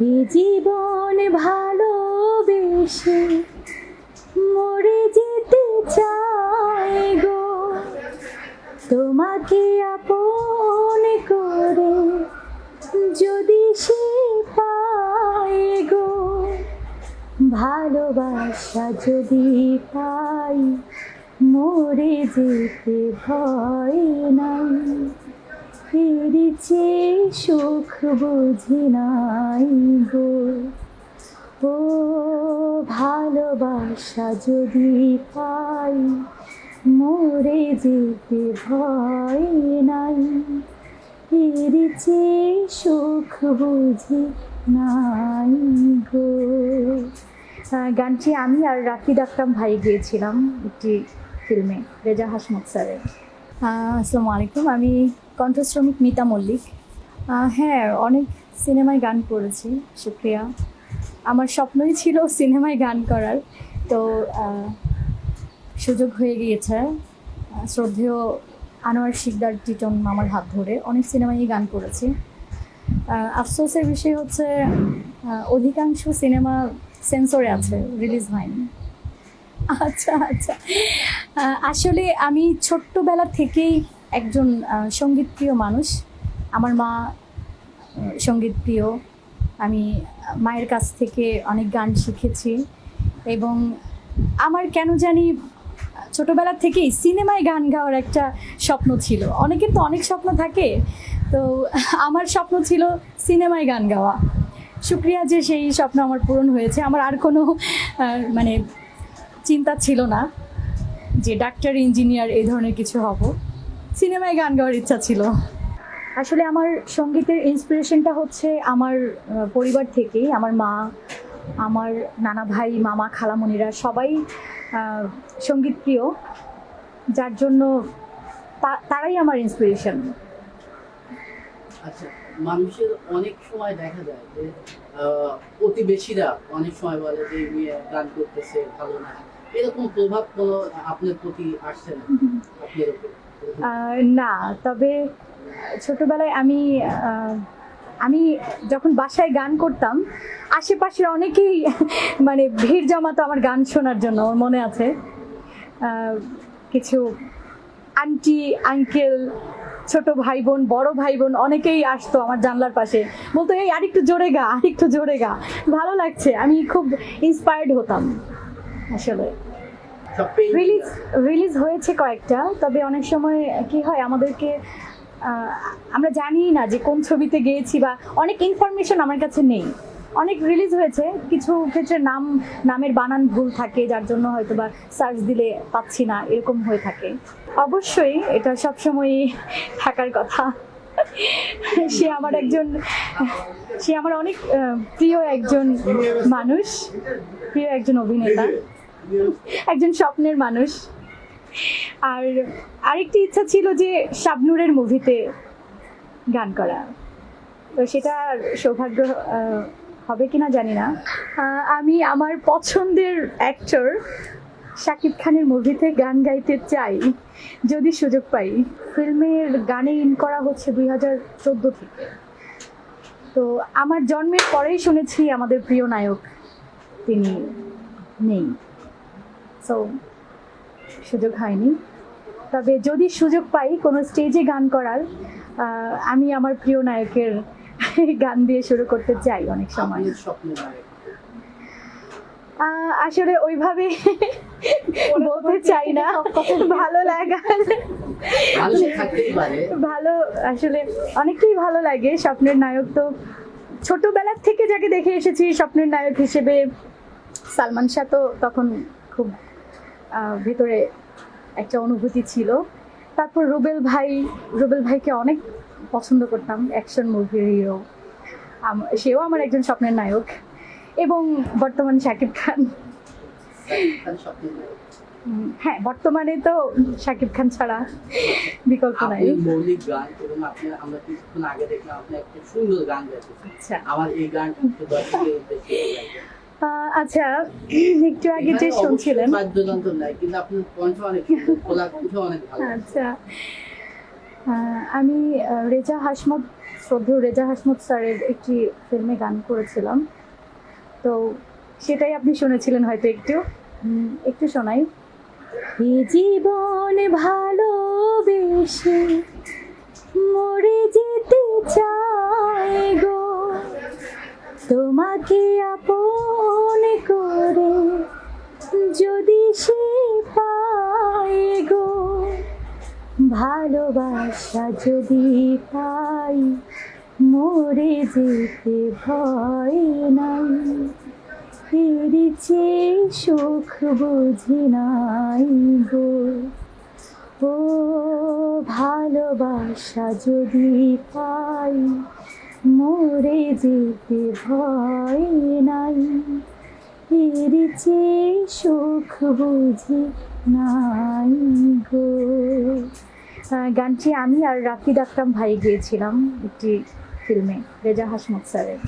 এ জীবন ভালোবেসে মরে যেতে চাই গো। তোমাকে আপন করে যদি সে পায় গো। ভালোবাসা যদি পাই, মরে যেতে ভয় নাই। এর চেয়ে সুখ বুঝি নাই গো। ও ভালোবাসা যদি পাই, মরে যেতে ভয় নাই। এর চেয়ে সুখ বুঝি নাই গো। গানটি আমি আর রাফিদ আকরাম ভাই গিয়েছিলাম একটি ফিল্মে, রেজা হাসমত স্যারের। আসসালামু আলাইকুম। আমি কণ্ঠশ্রমিক মিতা মল্লিক। হ্যাঁ অনেক সিনেমায় গান করেছি শুক্রিয়া আমার স্বপ্নই ছিল সিনেমায় গান করার। তো সুযোগ হয়ে গিয়েছে। শ্রদ্ধেয় আনোয়ার শিকদার টিটন মামার হাত ধরে অনেক সিনেমায় গান করেছি। আফসোসের বিষয় হচ্ছে অধিকাংশ সিনেমা সেন্সরে আছে, রিলিজ হয়নি। আচ্ছা আচ্ছা। আসলে আমি ছোট্টবেলা থেকেই একজন আহ, সঙ্গীতপ্রিয় মানুষ। আমার মা আহ, সঙ্গীতপ্রিয়। আমি মায়ের কাছ থেকে অনেক গান শিখেছি এবং আমার কেন জানি ছোটবেলা থেকেই সিনেমায় গান গাওয়ার একটা স্বপ্ন ছিল। অনেকের তো অনেক স্বপ্ন থাকে। তো আমার স্বপ্ন ছিল সিনেমায় গান গাওয়া। শুক্রিয়া যে সেই স্বপ্ন আমার পূরণ হয়েছে। আমার আর কোনো মানে চিন্তা ছিল না যে ডাক্তার ইঞ্জিনিয়ার এই ধরনের কিছু হব। সিনেমায় গান গাওয়ার ইচ্ছা ছিল। আসলে আমার সঙ্গীতের ইন্সপিরেশনটা হচ্ছে আমার পরিবার থেকেই আমার মা আমার নানা ভাই মামা খালামণিরা সবাই সংগীত প্রিয় যার জন্য তা- তারাই আমার ইন্সপিরেশন আচ্ছা মানুষের অনেক সময় দেখা যায় যে প্রতিবেশীরা অনেক সময় বলে যে মেয়ে গান করতেছে ভালো না। এরকম প্রভাব কোনো আপনার প্রতি আসছে না? আপনার না, তবে ছোটবেলায় আমি আমি যখন বাসায় গান করতাম, আশেপাশের অনেকেই মানে ভিড় জমাতো আমার গান শোনার জন্য, আমার মনে আছে। কিছু আন্টি আঙ্কেল ছোট ভাই বোন বড় ভাই বোন অনেকেই আসতো আমার জানলার পাশে। বলতো, এই, আরেকটু জোরে গা, আরেকটু জোরে গা। ভালো লাগছে, আমি খুব ইন্সপায়ার্ড হতাম, আসলে। রিলিজ রিলিজ হয়েছে কয়েকটা, তবে অনেক সময় কি হয়, আমাদেরকে আমরা জানি না যে কোন ছবিতে গিয়েছি বা অনেক ইনফরমেশন আমার কাছে নেই। অনেক রিলিজ হয়েছে, কিছু ক্ষেত্রে নাম, নামের বানান ভুল থাকে, যার জন্য হয়তো বা সার্চ দিলে পাচ্ছি না, এরকম হয়ে থাকে। অবশ্যই এটা সবসময়ই থাকার কথা। সে আমার একজন, সে আমার অনেক প্রিয় একজন মানুষ, প্রিয় একজন অভিনেতা। একজন স্বপ্নের মানুষ। আর আরেকটি ইচ্ছা ছিল যে শাবনুরের মুভিতে গান করা। তো সেটা সৌভাগ্য হবে কিনা জানি না। আমি আমার পছন্দের অ্যাক্টর শাকিব খানের মুভিতে গান গাইতে চাই, যদি সুযোগ পাই। ফিল্মের গানে ইন করা হচ্ছে দুই হাজার চোদ্দ থেকে। তো আমার জন্মের পরেই শুনেছি আমাদের প্রিয় নায়ক তিনি নেই। সো সুযোগ হয়নি। তবে যদি সুযোগ পাই কোনো স্টেজে গান করার আমি আমার প্রিয় নায়কের গান দিয়ে শুরু করতে চাই অনেক সময়। আসলে ওইভাবে বলতে চাই না। ভালো থাকতেই ভালো আসলে অনেকটাই ভালো লাগে। স্বপ্নের নায়ক তো ছোটবেলার থেকে যাকে দেখে এসেছি স্বপ্নের নায়ক হিসেবে সালমান শাহ তো তখন খুব ভেতরে একটা অনুভূতি ছিল। তারপর রুবেল ভাই রুবেল ভাইকে অনেক পছন্দ করতাম অ্যাকশন মুভির হিরো সেও আমার একজন স্বপ্নের নায়ক। এবং বর্তমান শাকিব খান। হ্যাঁ বর্তমানে তো শাকিব খান ছাড়া বিকল্প নাই। মৌলিক গান এবং আপনি আমরা কিছুক্ষণ আগে দেখলাম আপনি একটা সুন্দর গান গাইতেছেন। আচ্ছা। আমার এই গানটা দর্শকের উদ্দেশ্যে আচ্ছা একটু আগে যে শুনছিলেন। বাদ্যযন্ত্র নাই কিন্তু আপনার কণ্ঠ অনেক খোলা কণ্ঠ অনেক ভালো। আচ্ছা। আমি রেজা হাসমত শ্রদ্ধেয় রেজা হাসমুদ স্যারের একটি ফিল্মে গান করেছিলাম। তো সেটাই আপনি শুনেছিলেন হয়তো একটু। একটু শোনাই। এ জীবন ভালোবেসে মরে যেতে চাই গো। তোমাকে আপন যদি সে পায় গো, ভালোবাসা যদি পাই, মরে যেতে ভয় নাই। চেয়ে সুখ বুঝি নাই গো। ও ভালোবাসা যদি পাই, মরে যেতে ভয় নাই। এর চেয়ে সুখ বুঝি নাই গো। গানটি আমি আর রাকিদ আকরাম ভাই গিয়েছিলাম একটি ফিল্মে, রেজা হাসমুদ স্যারের।